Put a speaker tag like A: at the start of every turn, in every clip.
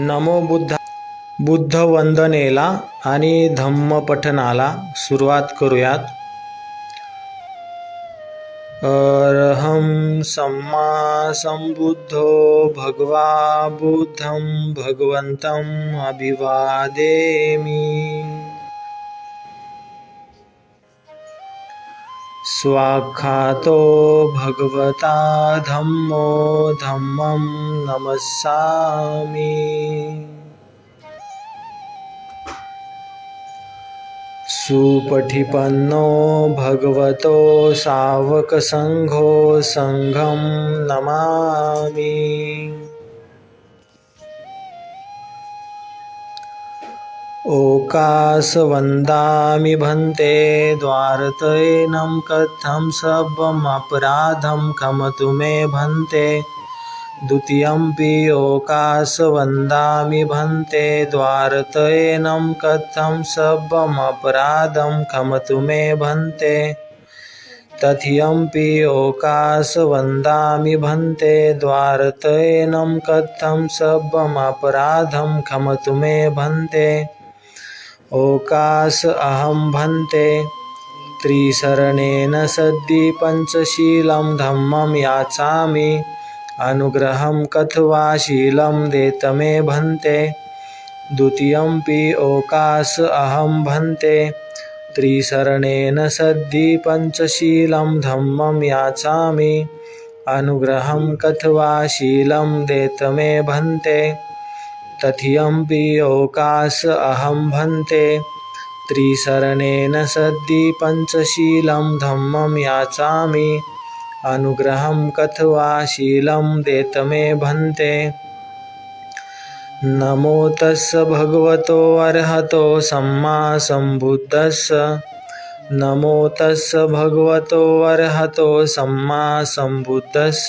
A: नमो बुद्धा बुद्ध वंदनेला आणि धम्मपठनाला सुरुवात करूयात. अरहं सम्मा संबुद्धो भगवा बुद्धं भगवन्तम् अभिवादेमी। स्वाखातो भगवता धम्मो धम्मं नमस्सामि। सुपठिपन्नो भगवतो सावकसङ्घो सङ्घं नमामि। ओकासवन्दामि भन्ते द्वारतैनं कथं सर्वमपराधं खमतु मे भन्ते द्वितीयम्पि ओकासवन्दामि भन्ते द्वारतैनं कथं सर्वमपराधं खमतु मे भन्ते तथियम्पि ओकासवन्दामि भन्ते द्वारतैनं कथं सर्वमपराधं खमतु मे भन्ते। ओकास अहं भन्ते। त्रिशरणेन सद्दि पञ्चशीलं धम्मं याचामि। अनुग्रहं कथवा शीलं देत मे भन्ते। द्वितीयमपि ओकास अहं भन्ते। त्रिशरणेन सद्दि पञ्चशीलं धम्मं याचामि। अनुग्रहं कथवा शीलं देत मे भन्ते। तथियमपि ओकास अहं भन्ते। त्रिशरणेन सद्दि पञ्चशीलं धम्मं याचामि। अनुग्रहं कथवा शीलं देत मे भन्ते। नमो तस्स भगवतो अर्हतो सम्मा सम्बुद्धस्स। नमो तस्स भगवतो अर्हतो सम्मा सम्बुद्धस्स।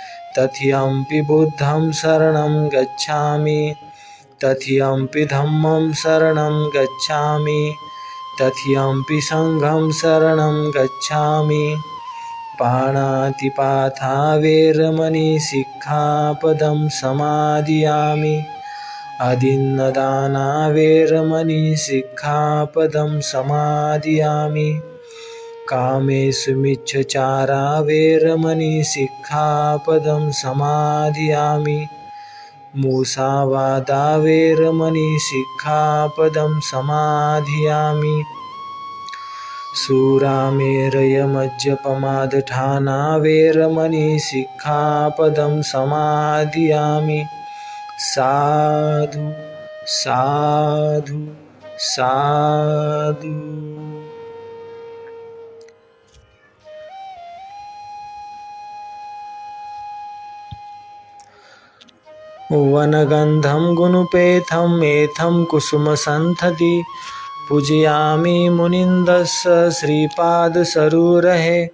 A: तथियम्पि बुद्धं शरणं गच्छामि। तथियम्पि धम्मं शरणं गच्छामि। तथियम्पि सङ्घं शरणं गच्छामि। पाणातिपाथा वेरमणि सिक्खापदं समादियामि। अदिन्नदाना वेरमणि सिक्खापदं समादियामि कामे मिच्छचारा वेरमणि सिक्खापदं समाधियामि। मूसावादा वेरमणि सिक्खापदं समाधियामि। सुरामेरयमज्जपमादठाना वेरमणि सिक्खापदं समाधियामि। साधु साधु साधु। वनगन्धं गुणुपेथं मेथं कुसुमसन्थति पूजयामि मुनिन्दस्य श्रीपादसरूरहे।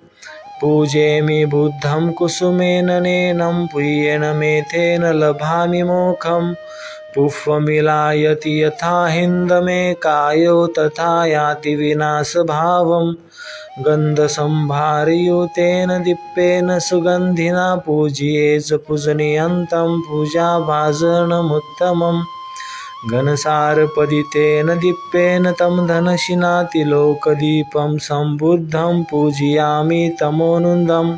A: पूजेमि बुद्धं कुसुमेन नेनं पूयेन मेथेन लभामि मोखम् पुष्पमिलायति यथा हिन्दमेकायो तथा याति विनाशभावं गन्धसम्भारयुतेन दीप्पेन सुगन्धिना पूजये च पूजनीयन्तं पूजाभाजनमुत्तमम्। घनसारपदितेन दीप्पेन तं धनशिनातिलोकदीपं सम्बुद्धं पूजयामि तमोनुन्दम्।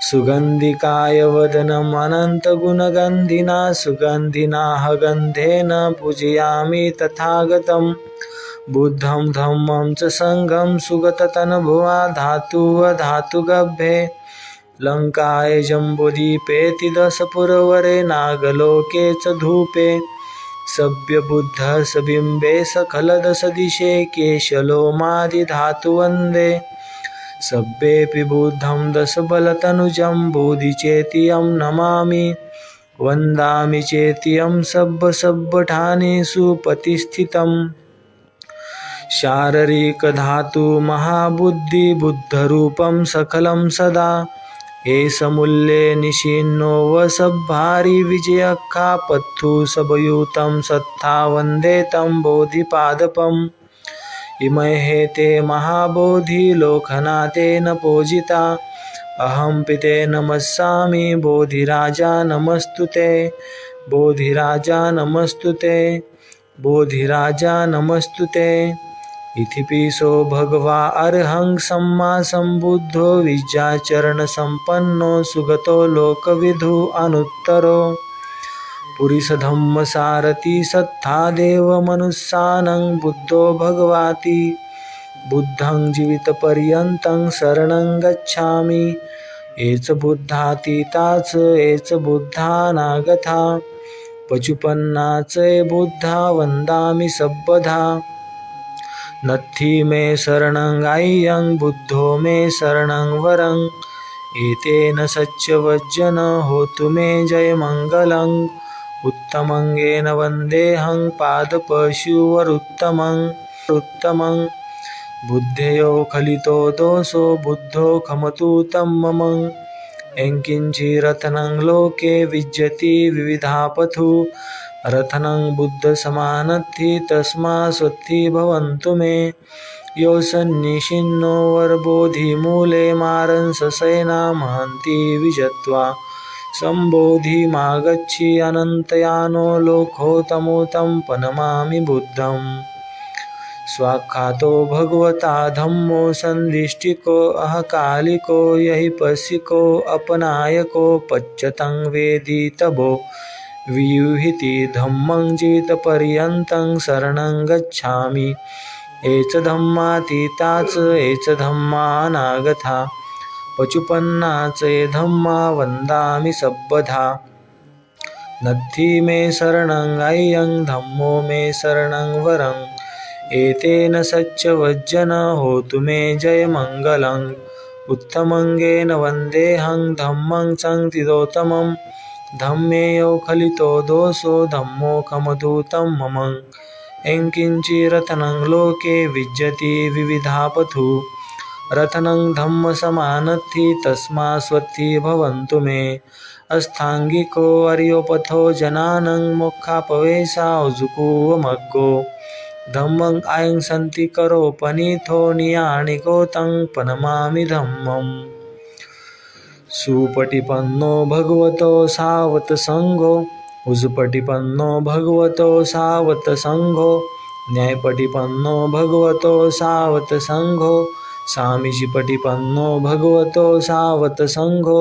A: सुगन्धिकाय वदनम् अनन्तगुणगन्धिना सुगन्धिनाः गन्धेन पूजयामि तथागतं बुद्धं धम्मं च सङ्घं सुगततनुभुवा धातुवधातुगभ्ये लङ्काय जम्बुदीपेति दशपुरवरे नागलोके च धूपे। सभ्यबुद्धः सबिम्बे सकलदशदिशे केशलोमादिधातुवन्दे। సబ్బేపి బుద్ధం దశబలతనుజం బోధి చేతియం నమామి. వందామి చేతియం సబ్బ సబ్బఠానేషు పతిస్థితం శారీరకధాతు మహాబుద్ధి బుద్ధరూపం సకలం సదా. ఏసముల్లే నిషీన్నో వసభారి విజయక్కా పత్తు సభయూతం సత్తా వందే తం బోధిపాదపం. इमहे ते महाबोधिलोकनाथेन पूजिता। अहं पिते नमस्सामि बोधिराजा नमस्तु ते बोधिराजा नमस्तु ते बोधिराजा नमस्तु ते इतिपिसो भगवा अर्हं सम्मा सम्बुद्धो विद्याचरणसम्पन्नो सुगतो लोकविधु अनुत्तरो। पुरिसधम्मसारथि सत्था देवमनुस्सानं बुद्धो भगवाति। बुद्धं जीवितपर्यन्तं शरणं गच्छामि। एच बुद्धातीताच एच बुद्धानागथा पचुपन्नाच बुद्धा वन्दामि सब्बधा। नत्थि मे शरणं गाय्यं बुद्धो मे शरणं वरं। एतेन सच्चवज्जन होतु मे जयमङ्गलम्। उत्तमङ्गेन वन्देऽहं पादपशुवरुत्तमं। उत्तमं। बुद्धयो खलितो दोषो बुद्धो खमतु तं मम। यङ्किञ्चिरत्नं लोके विद्यति विविधापथु। रत्नं बुद्धसमानत्थि तस्मा स्वत्थि भवन्तु मे। यो सन्निषिन्नो वर्बोधिमूले मारंससेना महन्ति विजत्वा। सम्बोधिमागच्छि अनन्तयानो लोकोत्तमोतं पनमामि बुद्धम्। स्वाख्यातो भगवता धम्मो सन्दिष्टिको अहकालिको यहि यहिपसिको अपनायको पच्यतं वेदितभो वियुहिति धम्मं जितपर्यन्तं शरणं गच्छामि। एच धम्मातीताच एच धम्मानागथा पचुपन्नाच धम्मा वन्दामि सब्बधा। नत्थि मे शरणं गाय्यं धम्मो मे शरणं वरं। एतेन सच्चवज्जन होतु मे जयमङ्गलम् उत्तमङ्गेन वन्देऽहं धम्मं सङ्तिदोत्तमम् धम्मेयो खलितो दोषो धम्मो खमधूतं मम। किञ्चिरतनं लोके विद्यति विविधापथु। रत्नं धम्मसमानत्थि तस्मा स्वत्थि भवन्तु मे। अस्थाङ्गिको अर्योपथो जनानं मोक्षापवेशाजुकुवमग्गो धम्मं आयं सन्ति करोपनीथो नियाणिको तं पनमामि धम्मम्। सुपटिपन्नो भगवतो सावतसङ्घो उजुपटिपन्नो भगवतो सावतसङ्घो न्यायपटिपन्नो भगवतो सावतसङ्घो सामीजिपटिपन्नो भगवतो सावतसङ्घो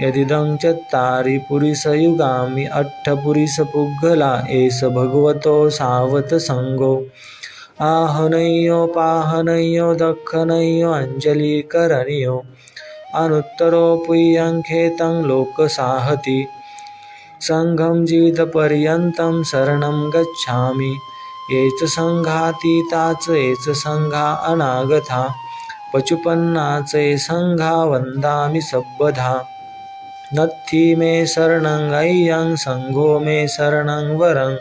A: यदिदं चत्तारि पुरिसयुगामि अट्ठपुरिसपुग्गला एष भगवतो सावतसङ्घो आहनय्यो पाहनय्यो दक्षनय्यो अञ्जलिकरणीयो अनुत्तरो पुय्यङ्खेतं लोकसाहति सङ्घं जीवितपर्यन्तं शरणं गच्छामि। ये च सङ्घातीता च ये च सङ्घा अनागता पचुपन्ना च ये सङ्घा वन्दामि सब्बधा। नत्थि मे शरणं अय्यं सङ्घो मे शरणं वरम्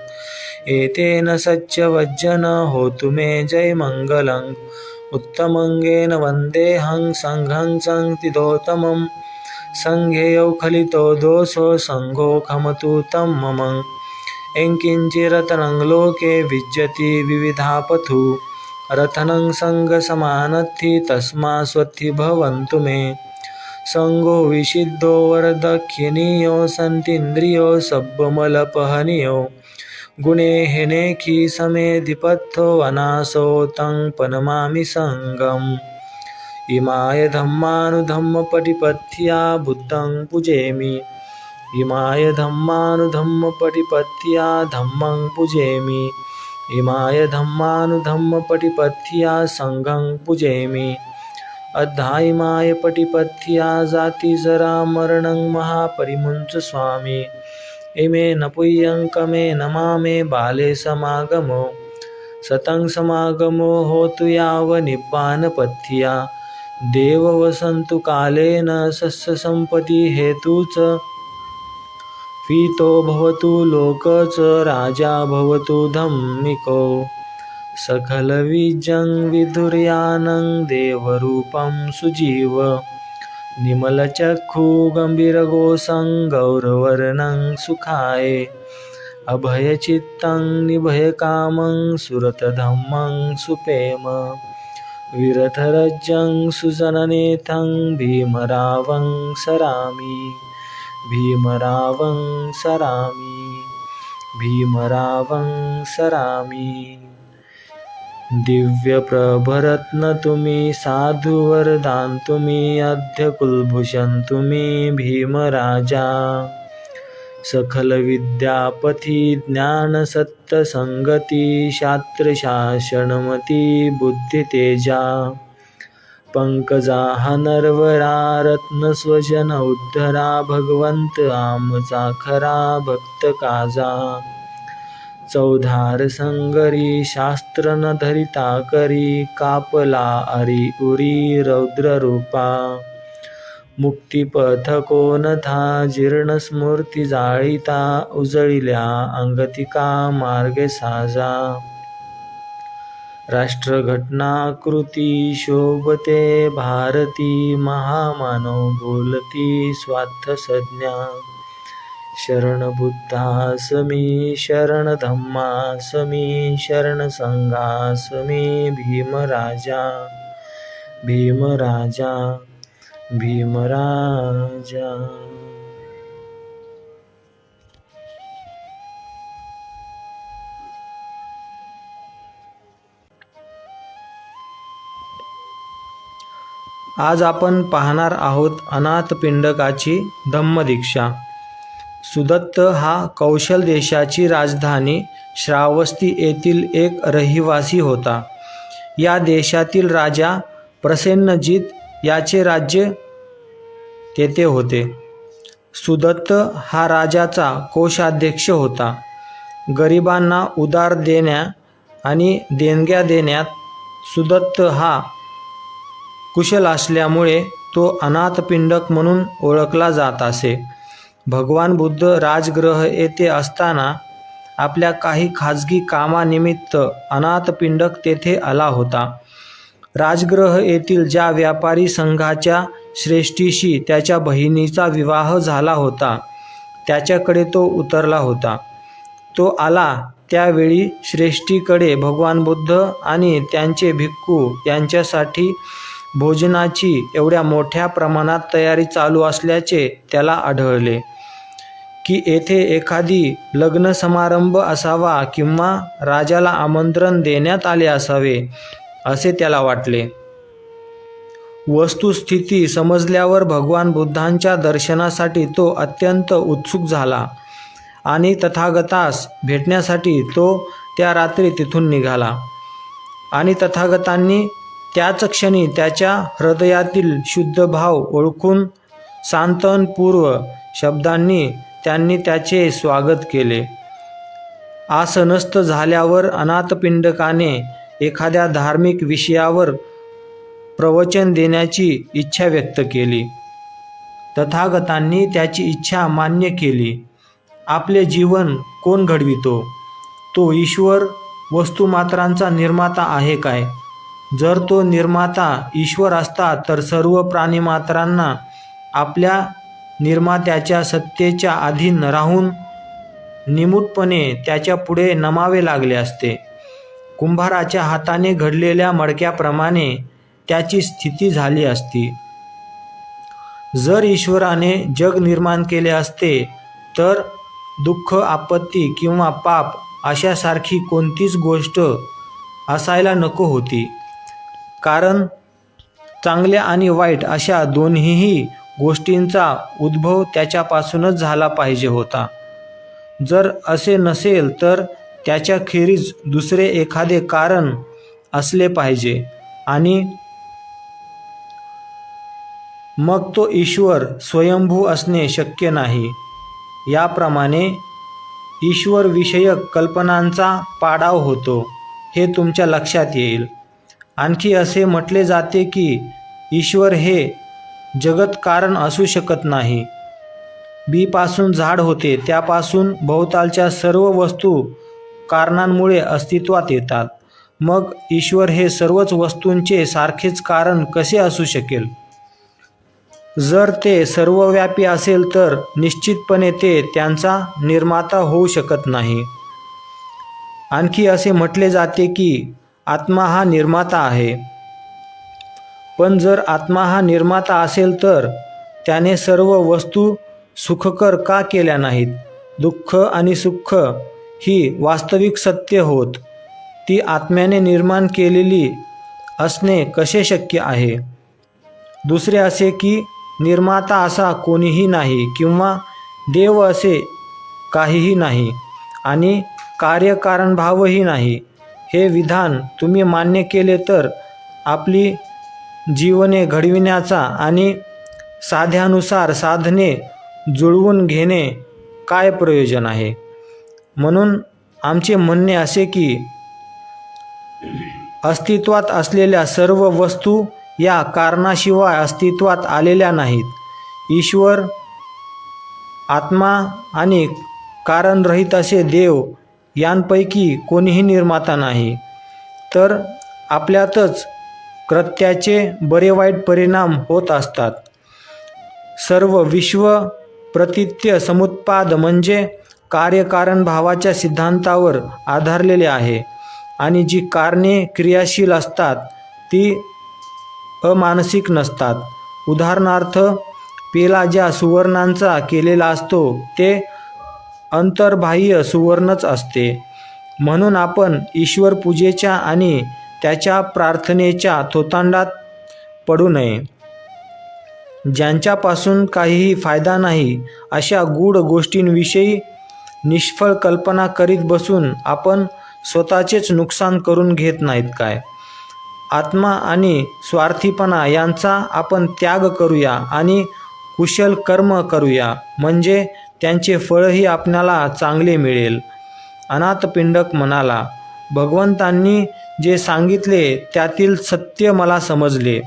A: एतेन सच्चवज्जन होतु मे जयमङ्गलम् उत्तमङ्गेन वन्देऽहं सङ्घं सङ्तिदोत्तमं सङ्घेयौ खलितो दोषो सङ्घो खमतु तं मम यङ्किञ्चिरत्नं लोके विद्यति विविधापथु। रथनं सङ्गसमानत्थि तस्मा स्वथि भवन्तु मे। सङ्गो विशिद्धो वरदक्षिणीयो सन्तीन्द्रियो सब्बमलपहनीयो। समे समेधिपत्थो अनासो तं पनमामि सङ्गम् इमाय धम्मानुधम्मपटिपथ्या बुद्धं पूजेमि इमाय धम्मानुधम्मपटिपथ्या धम्मं पूजेमि इमाय धम्मानुधम्मपटिपथ्या सङ्घं पूजेमि। अद्धायिमाय पटिपथ्या जातिजरामरणं महापरिमुञ्च स्वामी इमे न पुय्यङ्कमे नमामे बाले समागमो। सतं समागमो होतु यावनिब्बानपथ्या देव वसन्तु कालेन सस्यसम्पत्ति हेतु च पीतो भवतु लोकच राजा भवतु धम्मिको। सकलविजं विधुर्यानं देवरूपं सुजीव। निमलचक्षु गम्भीरगोसं गौरवर्णं सुखाय। अभयचित्तं निभयकामं सुरतधम्मं सुपेम विरथरज्जं सुजननेथं भीमरावं सरामि। भीमरावं सरामि भीमरावं सरामि। दिव्यप्रभरत्न तुम्ही साधुवरदान तुम्ही अद्य कुलभूषण तुम्ही भीमराजा। सखल विद्यापथी ज्ञान सत्य संगती शास्त्रशासनमती बुद्धितेजा। पंकजा नरवरा रत्न स्वजन उद्धरा भगवंत आमचा खरा भक्त काजा। चौधार संगरी शास्त्र न धरिता करी कापला अरी उरी रौद्र रूपा मुक्तिपथ कोणथा जीर्ण स्मृती जाळीता उजळिल्या अंगतिका मार्गे साजा। राष्ट्रघटनाकृती शोभते भारती महामानव बोलती स्वार्थ संज्ञा शरण बुद्धासमी शरण धम्मासमी शरण संघासमी भीमराजा। भीमराजा भीमराजा। आज आपण पाहणार आहोत अनाथ पिंडकाची धम्मदीक्षा. सुदत्त हा कौशल देशाची राजधानी श्रावस्ती येथील एक रहिवासी होता. या देशातील राजा प्रसन्नजीत याचे राज्य तेथे होते. सुदत्त हा राजाचा कोषाध्यक्ष होता. गरिबांना उदार देण्या आणि देणग्या देण्यात सुदत्त हा कुशल असल्यामुळे तो अनाथपिंडक म्हणून ओळखला जात असे. भगवान बुद्ध राजगृह येथे असताना आपल्या काही खाजगी कामानिमित्त अनाथपिंडक तेथे आला होता. राजगृह येथील ज्या व्यापारी संघाच्या श्रेष्ठीशी त्याच्या बहिणीचा विवाह झाला होता त्याच्याकडे तो उतरला होता. तो आला त्यावेळी श्रेष्ठीकडे भगवान बुद्ध आणि त्यांचे भिक्खू यांच्यासाठी भोजनाची एवढ्या मोठ्या प्रमाणात तयारी चालू असल्याचे त्याला आढळले की येथे एखादी लग्न समारंभ असावा किंवा राजाला आमंत्रण देण्यात आले असावे असे त्याला वाटले. वस्तुस्थिती समजल्यावर भगवान बुद्धांच्या दर्शनासाठी तो अत्यंत उत्सुक झाला आणि तथागतास भेटण्यासाठी तो त्या रात्री तिथून निघाला आणि तथागतांनी त्याच क्षणी त्याच्या हृदयातील शुद्ध भाव ओळखून सांतनपूर्व शब्दांनी त्यांनी त्याचे स्वागत केले. आसनस्थ झाल्यावर अनाथपिंडकाने एखाद्या धार्मिक विषयावर प्रवचन देण्याची इच्छा व्यक्त केली. तथागतांनी त्याची इच्छा मान्य केली. आपले जीवन कोण घडवितो? तो ईश्वर वस्तुमात्रांचा निर्माता आहे काय? जर तो निर्माता ईश्वर असता तर सर्व प्राणीमात्रांना आपल्या निर्मात्याच्या सत्तेच्या अधीन राहून निमूटपणे त्याच्या पुढे नमावे लागले असते. कुंभाराच्या हाताने घडलेल्या मडक्याप्रमाणे त्याची स्थिती झाली असती. जर ईश्वराने जग निर्माण केले असते तर दुःख आपत्ती किंवा पाप अशासारखी कोणतीच गोष्ट असायला नको होती. कारण चांगल्या आणि वाईट अशा दोन्हीही गोष्टींचा उद्भव त्याच्यापासूनच झाला पाहिजे होता. जर असे नसेल तर त्याच्याखेरीज दुसरे एखादे कारण असले पाहिजे आणि मग तो ईश्वर स्वयंभू असणे शक्य नाही. याप्रमाणे ईश्वरविषयक कल्पनांचा पाडाव होतो हे तुमच्या लक्षात येईल. आणखी असे म्हटले जाते की ईश्वर हे जगत कारण असू शकत नाही. बीपासून झाड होते त्यापासून भोवतालच्या सर्व वस्तू कारणांमुळे अस्तित्वात येतात. मग ईश्वर हे सर्वच वस्तूंचे सारखेच कारण कसे असू शकेल? जर ते सर्वव्यापी असेल तर निश्चितपणे ते त्यांचा निर्माता होऊ शकत नाही. आणखी असे म्हटले जाते की आत्मा हा निर्माता आहे. पण जर आत्मा हा निर्माता असेल तर त्याने सर्व वस्तू सुखकर का केल्या नाहीत? दुःख आणि सुख ही वास्तविक सत्य होत. ती आत्म्याने निर्माण केलेली असणे कसे शक्य आहे? दुसरे असे की निर्माता असा कोणीही नाही किंवा देव असे काहीही नाही आणि कार्यकारणभावही नाही. हे विधान तुम्ही मान्य केले तर आपली जीवने घडविण्याचा आणि साध्यानुसार साधने जुळवून घेणे काय प्रयोजन आहे? म्हणून आमचे म्हणणे असे की अस्तित्वात असलेल्या सर्व वस्तू या कारणाशिवाय अस्तित्वात आलेल्या नाहीत. ईश्वर आत्मा आणि कारणरहित असे देव यांपैकी कोणीही निर्माता नाही. तर आपल्यातच कृत्याचे बरे वाईट परिणाम होत असतात. सर्व विश्व प्रतित्य समुत्पाद म्हणजे कार्यकारण भावाच्या सिद्धांतावर आधारलेले आहे आणि जी कारणे क्रियाशील असतात ती अमानसिक नसतात. उदाहरणार्थ पेला ज्या सुवर्णांचा केलेला असतो ते अंतर्बाह्य सुवर्णच असते. म्हणून आपण ईश्वर पूजेच्या आणि त्याच्या प्रार्थनेच्या थोतांडात पडू नये. ज्यांच्यापासून काहीही फायदा नाही अशा गूढ गोष्टींविषयी निष्फळ कल्पना करीत बसून आपण स्वतःचेच नुकसान करून घेत नाहीत काय? आत्मा आणि स्वार्थीपणा यांचा आपण त्याग करूया आणि कुशल कर्म करूया. म्हणजे त्यांचे फळही आपल्याला चांगले मिळेल. अनाथपिंडक म्हणाला भगवंतांनी जे सांगितले त्यातील सत्य मला समजले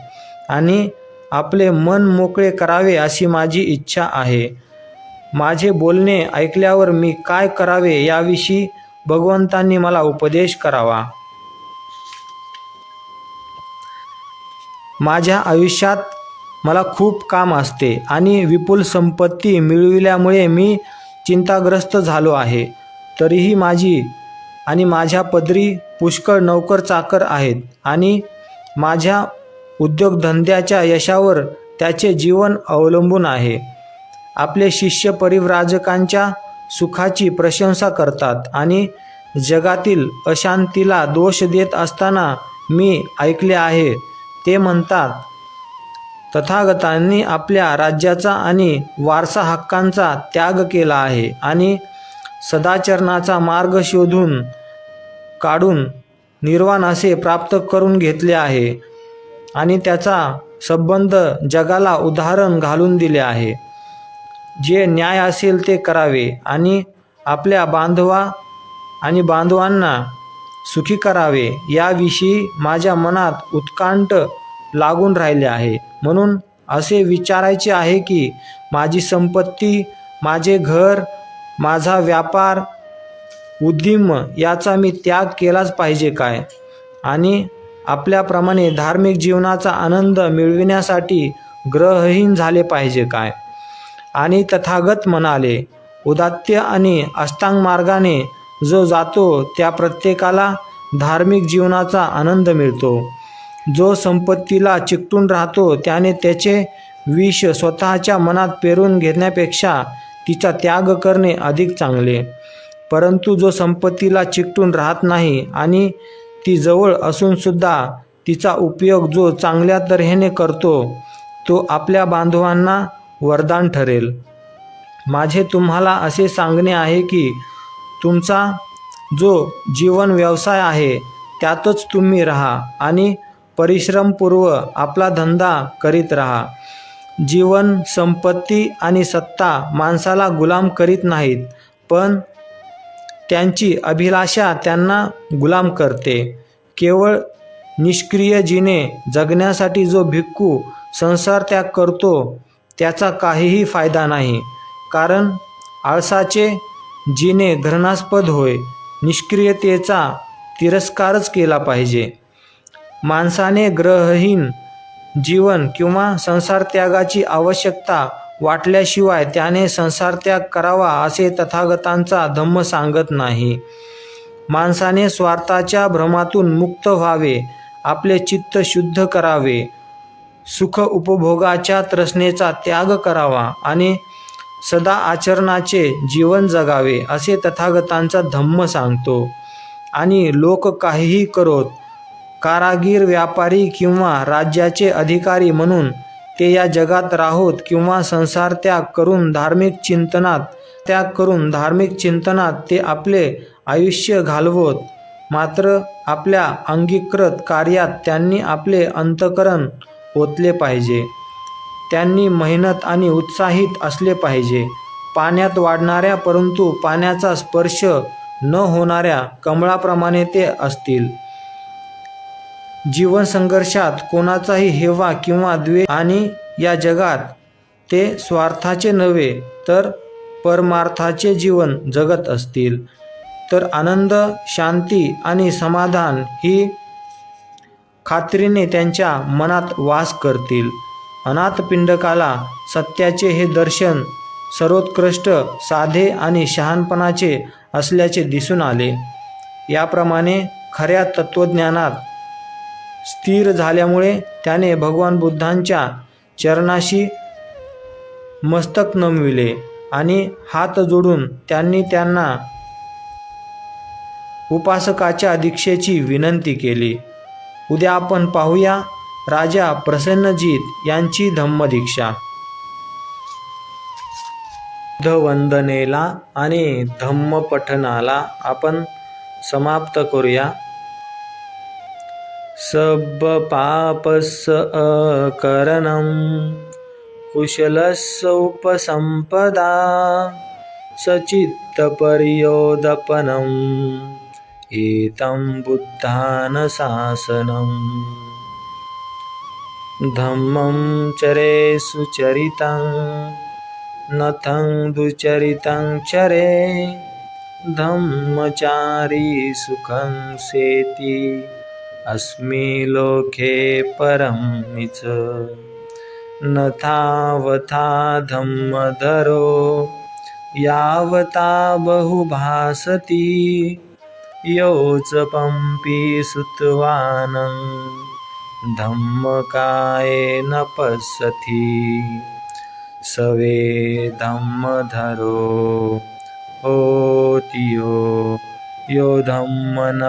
A: आणि आपले मन मोकळे करावे अशी माझी इच्छा आहे. माझे बोलणे ऐकल्यावर मी काय करावे याविषयी भगवंतांनी मला उपदेश करावा. माझ्या आयुष्यात मला खूप काम असते आणि विपुल संपत्ती मिळविल्यामुळे मी चिंताग्रस्त झालो आहे. तरीही माझी आणि माझ्या पदरी पुष्कळ नौकर चाकर आहेत आणि माझ्या उद्योगधंद्याच्या यशावर त्याचे जीवन अवलंबून आहे. आपले शिष्य परिव्राजकांच्या सुखाची प्रशंसा करतात आणि जगातील अशांतीला दोष देत असताना मी ऐकले आहे. ते म्हणतात तथागतांनी आपल्या राज्याचा आणि वारसा हक्कांचा त्याग केला आहे आणि सदाचरणाचा मार्ग शोधून काढून निर्वाण असे प्राप्त करून घेतले आहे आणि त्याचा संबंध जगाला उदाहरण घालून दिले आहे. जे न्याय असेल ते करावे आणि आपल्या बांधवा आणि बांधवांना सुखी करावे याविषयी माझ्या मनात उत्कांठ लागून राहिले आहे. म्हणून असे विचारायचे आहे की माझी संपत्ती माझे घर माझा व्यापार उद्दिम याचा मी त्याग केलाच पाहिजे काय? आणि आपल्याप्रमाणे धार्मिक जीवनाचा आनंद मिळविण्यासाठी ग्रहहीन झाले पाहिजे काय? आणि तथागत म्हणाले उदात्य आणि अष्टांग मार्गाने जो जातो त्या प्रत्येकाला धार्मिक जीवनाचा आनंद मिळतो. जो संपत्तीला चिकटून राहतो त्याने त्याचे विष स्वतःच्या मनात पेरून घेण्यापेक्षा तिचा त्याग करणे अधिक चांगले. परंतु जो संपत्तीला चिकटून राहत नाही आणि ती जवळ असूनसुद्धा तिचा उपयोग जो चांगल्या तऱ्हेने करतो तो आपल्या बांधवांना वरदान ठरेल. माझे तुम्हाला असे सांगणे आहे की तुमचा जो जीवन व्यवसाय आहे त्यातच तुम्ही राहा आणि परिश्रमपूर्व आपला धंदा करीत राहा. जीवन संपत्ती आणि सत्ता माणसाला गुलाम करीत नाहीत पण त्यांची अभिलाषा त्यांना गुलाम करते. केवळ निष्क्रिय जिने जगण्यासाठी जो भिक्खू संसार त्याग करतो त्याचा काहीही फायदा नाही. कारण आळसाचे जिने घृणास्पद होय निष्क्रियतेचा तिरस्कारच केला पाहिजे. माणसाने ग्रहहीन जीवन किंवा संसार त्यागाची आवश्यकता वाटल्याशिवाय त्याने संसार त्याग करावा असे तथागतांचा धम्म सांगत नाही. माणसाने स्वार्थाच्या भ्रमातून मुक्त व्हावे आपले चित्त शुद्ध करावे सुख उपभोगाच्या त्रसनेचा त्याग करावा आणि सदा आचरणाचे जीवन जगावे असे तथागतांचा धम्म सांगतो. आणि लोक काहीही करोत कारागीर व्यापारी किंवा राज्याचे अधिकारी म्हणून ते या जगात राहोत किंवा संसार त्याग करून धार्मिक चिंतनात त्याग करून धार्मिक चिंतनात ते आपले आयुष्य घालवत. मात्र आपल्या अंगीकृत कार्यात त्यांनी आपले अंतकरण ओतले पाहिजे. त्यांनी मेहनत आणि उत्साहित असले पाहिजे. पाण्यात वाढणाऱ्या परंतु पाण्याचा स्पर्श न होणाऱ्या कमळाप्रमाणे ते असतील. जीवन संघर्षात कोणाचाही हेवा किंवा द्वे आणि या जगात ते स्वार्थाचे नव्हे तर परमार्थाचे जीवन जगत असतील. तर आनंद शांती आणि समाधान ही खात्रीने त्यांच्या मनात वास करतील. अनाथ पिंडकाला सत्याचे हे दर्शन सर्वोत्कृष्ट साधे आणि शहाणपणाचे असल्याचे दिसून आले. याप्रमाणे खऱ्या तत्त्वज्ञानात स्थिर झाल्यामुळे त्याने भगवान बुद्धांच्या चरणाशी मस्तक नमविले आणि हात जोडून त्यांनी त्यांना उपासकाच्या दीक्षेची विनंती केली. उद्या आपण पाहूया राजा प्रसन्नजीत यांची धम्मदीक्षा. वंदनेला आणि धम्मपठनाला आपण समाप्त करूया. सब पापस अकरणं। कुशलस्य उपसंपदा सचित्तपर्योदपनम् एतं बुद्धानशासनम् धम्मं चरे सुचरितं नथं दुचरितं चरे। धम्मचारी सुखं सेति। अस्मि लोके परमिच न धम्म धम्मधरो यावता बहुभासति। योच पंपी सुतवानं धम्मकायेन पश्यति। सवे धम्मधरो होतियो यो धम्मनफमजति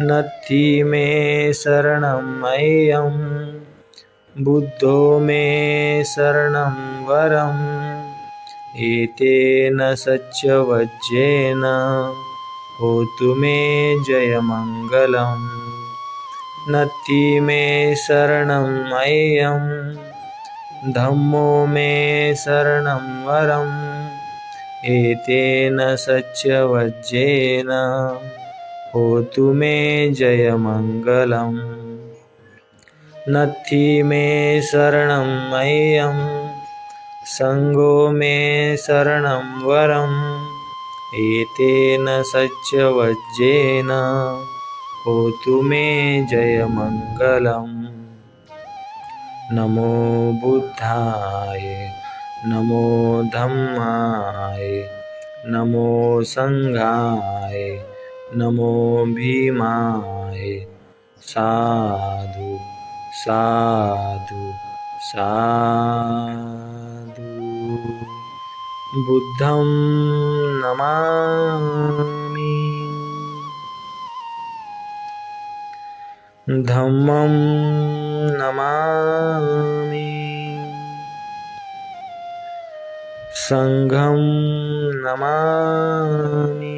A: नत्थि मे शरणमय्यं बुद्धो मे शरणं वरम्। एतेन सच्चवज्येन होतु मे जयमङ्गलम्। नत्थि मे शरणमय्यं धम्मो मे शरणं वरम्। एतेन सच्चवज्येन होतु मे जयमङ्गलम् नत्थि मे मह्यं सङ्गो मे शरणं वरम्। एतेन सच्चवज्येन होतु मे जयमङ्गलम् नमो बुद्धाय नमो धम्माय नमो सङ्घाय। नमो भीमाय। साधु साधु साधु। बुद्धं नमामि। धम्मं नमामि। सङ्घं नमामि